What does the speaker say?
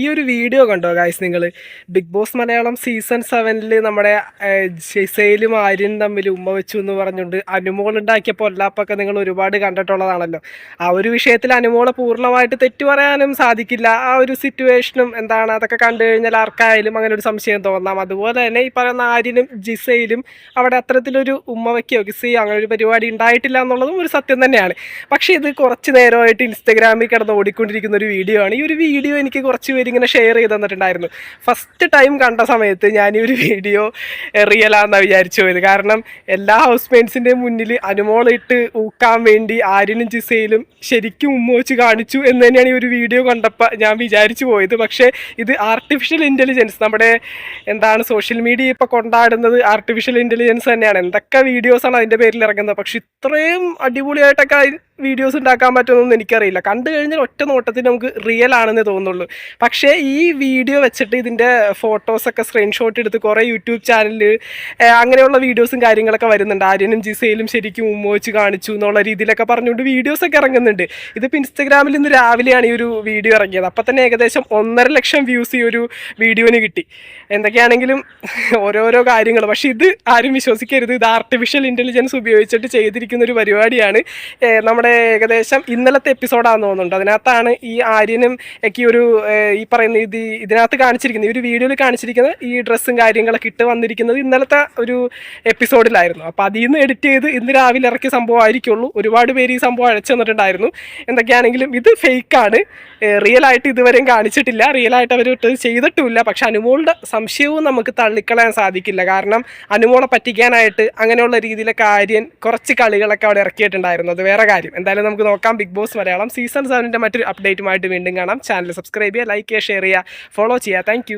ഈ ഒരു വീഡിയോ കണ്ടോ ഗായ്സ് നിങ്ങൾ ബിഗ് ബോസ് മലയാളം സീസൺ സെവനിൽ നമ്മുടെ ജിസയിലും ആര്യനും തമ്മിൽ ഉമ്മ വെച്ചു എന്ന് പറഞ്ഞുകൊണ്ട് അനുമോൾ ഉണ്ടാക്കിയ പൊല്ലാപ്പൊക്കെ നിങ്ങൾ ഒരുപാട് കണ്ടിട്ടുള്ളതാണല്ലോ. ആ ഒരു വിഷയത്തിൽ അനുമോളെ പൂർണമായിട്ട് തെറ്റു പറയാനും സാധിക്കില്ല. ആ ഒരു സിറ്റുവേഷനും എന്താണ് അതൊക്കെ കണ്ടു കഴിഞ്ഞാൽ ആർക്കായാലും അങ്ങനെ ഒരു സംശയം തോന്നാം. അതുപോലെ തന്നെ ഈ പറയുന്ന ആര്യനും ജിസയിലും അവിടെ അത്തരത്തിലൊരു ഉമ്മ വയ്ക്കുകയോ കിസ് ചെയ്യുകയോ അങ്ങനെ ഒരു പരിപാടി ഉണ്ടായിട്ടില്ല എന്നുള്ളതും ഒരു സത്യം തന്നെയാണ്. പക്ഷേ ഇത് കുറച്ച് നേരമായിട്ട് ഇൻസ്റ്റഗ്രാമിൽ കിടന്ന് ഓടിക്കൊണ്ടിരിക്കുന്ന ഒരു വീഡിയോ ആണ്. ഈ ഒരു വീഡിയോ എനിക്ക് കുറച്ച് പേര് ഇങ്ങനെ ഷെയർ ചെയ്ത് തന്നിട്ടുണ്ടായിരുന്നു. ഫസ്റ്റ് ടൈം കണ്ട സമയത്ത് ഞാൻ ഈ ഒരു വീഡിയോ റിയലാണെന്നാണ് വിചാരിച്ചു പോയത്. കാരണം എല്ലാ ഹൗസ് മേറ്റ്സിന്റെയും മുന്നിൽ അനുമോളിട്ട് ഊക്കാൻ വേണ്ടി ആര്യനും ജിസയിലും ശരിക്കും ഉമ്മ വെച്ച് കാണിച്ചു എന്ന് തന്നെയാണ് ഈ ഒരു വീഡിയോ കണ്ടപ്പോൾ ഞാൻ വിചാരിച്ചു പോയത്. പക്ഷേ ഇത് ആർട്ടിഫിഷ്യൽ ഇന്റലിജൻസ് നമ്മുടെ എന്താണ് സോഷ്യൽ മീഡിയ ഇപ്പോൾ കൊണ്ടാടുന്നത് ആർട്ടിഫിഷ്യൽ ഇന്റലിജൻസ് തന്നെയാണ്. എന്തൊക്കെ വീഡിയോസാണ് അതിന്റെ പേരിൽ ഇറങ്ങുന്നത്? പക്ഷെ ഇത്രയും അടിപൊളിയായിട്ടൊക്കെ വീഡിയോസ് ഉണ്ടാക്കാൻ പറ്റുമെന്നൊന്നും എനിക്കറിയില്ല. കണ്ടു കഴിഞ്ഞാൽ ഒറ്റ നോട്ടത്തിൽ നമുക്ക് റിയൽ ആണെന്ന് തോന്നുള്ളൂ. പക്ഷേ ഈ വീഡിയോ വെച്ചിട്ട് ഇതിന്റെ ഫോട്ടോസൊക്കെ സ്ക്രീൻഷോട്ട് എടുത്ത് കുറേ യൂട്യൂബ് ചാനലിൽ അങ്ങനെയുള്ള വീഡിയോസും കാര്യങ്ങളൊക്കെ വരുന്നുണ്ട്. ആര്യനും ജിസയിലും ശരിക്കും ഉമ്മോച്ച് കാണിച്ചു എന്നുള്ള രീതിയിലൊക്കെ പറഞ്ഞുകൊണ്ട് വീഡിയോസൊക്കെ ഇറങ്ങുന്നുണ്ട്. ഇതിപ്പോൾ ഇൻസ്റ്റഗ്രാമിൽ ഇന്ന് രാവിലെയാണ് ഈ ഒരു വീഡിയോ ഇറങ്ങിയത്. അപ്പം തന്നെ ഏകദേശം ഒന്നര ലക്ഷം വ്യൂസ് ഈ ഒരു വീഡിയോന് കിട്ടി. എന്തൊക്കെയാണെങ്കിലും ഓരോരോ കാര്യങ്ങൾ. പക്ഷേ ഇത് ആരും വിശ്വസിക്കരുത്. ഇത് ആർട്ടിഫിഷ്യൽ ഇന്റലിജൻസ് ഉപയോഗിച്ചിട്ട് ചെയ്തിരിക്കുന്ന ഒരു പരിപാടിയാണ്. ഏഹ് നമ്മുടെ ഏകദേശം ഇന്നലത്തെ എപ്പിസോഡാണെന്ന് തോന്നുന്നുണ്ട്. അതിനകത്താണ് ഈ ആര്യനും ഒക്കെ ഒരു ഈ പറയുന്ന ഇത് ഇതിനകത്ത് കാണിച്ചിരിക്കുന്നത് ഈ ഒരു വീഡിയോയിൽ കാണിച്ചിരിക്കുന്നത് ഈ ഡ്രസ്സും കാര്യങ്ങളൊക്കെ ഇട്ട് വന്നിരിക്കുന്നത് ഇന്നലത്തെ ഒരു എപ്പിസോഡിലായിരുന്നു. അപ്പോൾ അതിൽ നിന്ന് എഡിറ്റ് ചെയ്ത് ഇന്ന് രാവിലെ ഇറക്കിയ സംഭവം ആയിരിക്കുള്ളൂ. ഒരുപാട് പേര് ഈ സംഭവം അഴച്ചു തന്നിട്ടുണ്ടായിരുന്നു. എന്തൊക്കെയാണെങ്കിലും ഇത് ഫേക്കാണ് റിയൽ ആയിട്ട് ഇതുവരെയും കാണിച്ചിട്ടില്ല. റിയൽ ആയിട്ട് അവർ ചെയ്തിട്ടുമില്ല. പക്ഷെ അനുമോളുടെ സംശയവും നമുക്ക് തള്ളിക്കളയാൻ സാധിക്കില്ല. കാരണം അനുമോളെ പറ്റിക്കാനായിട്ട് അങ്ങനെയുള്ള രീതിയിലൊക്കെ ആര്യൻ കുറച്ച് കളികളൊക്കെ അവിടെ ഇറക്കിയിട്ടുണ്ടായിരുന്നു. അത് വേറെ കാര്യം. എന്തായാലും നമുക്ക് നോക്കാം. Bigg Boss Malayalam. സീസൺ സെവനിന്റെ മറ്റൊരു അപ്ഡേറ്റുമായിട്ട് വീണ്ടും കാണാം. ചാനൽ സബ്സ്ക്രൈബ് ചെയ്യുക ലൈക്ക് ചെയ്യുക ഷെയർ ചെയ്യുക ഫോളോ ചെയ്യുക. താങ്ക്